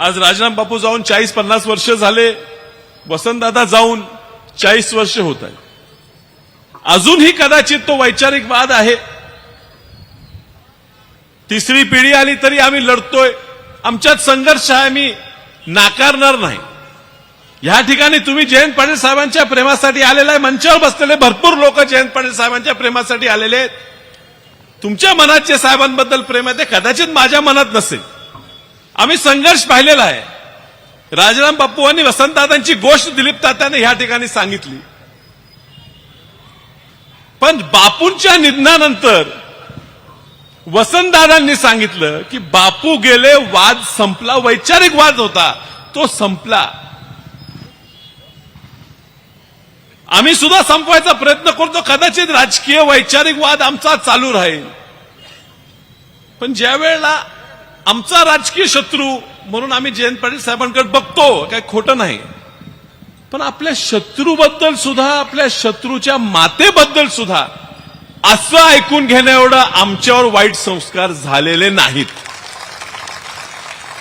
आज राजराम बापू जाऊन चाळीस पन्नास वर्ष झाले. वसंतदादा जाऊन चाळीस वर्ष होत आहे अजूनही कदाचित तो वैचारिक वाद आहे. तिसरी पिढी आली तरी आम्ही लढतोय. आमच्यात संघर्ष आहे मी नाकारणार नाही. या ठिकाणी तुम्ही जयंत पाटील साहेबांच्या प्रेमासाठी आलेला आहे. मंचावर बसलेले भरपूर लोक जयंत पाटील साहेबांच्या प्रेमासाठी आलेले आहेत. तुमच्या मनात जे साहेबांबद्दल प्रेम आहे. ते कदाचित माझ्या मनात नसेल. आम्ही संघर्ष पाहिलेला आहे. राजाराम बापू आणि वसंतदादांची गोष्ट दिलीप तात्याने या ठिकाणी सांगितली. पण बापूंच्या निधनानंतर वसंतदादांनी सांगितलं की बापू गेले वाद संपला वैचारिक वाद होता तो संपला. आम्ही सुद्धा संपवायचा प्रयत्न करतो कदाचित राजकीय वैचारिक वाद आमचा चालू राहील. पण ज्या वेळेला आमचा राजकीय शत्रू म्हणून आम्ही जयंत पाटील साहेबांकडे बघतो काय खोटं नाही. पण आपल्या शत्रूबद्दल सुद्धा आपल्या शत्रूच्या मातेबद्दल सुद्धा असं ऐकून घेण्या एवढं आमच्यावर वाईट संस्कार झालेले नाहीत.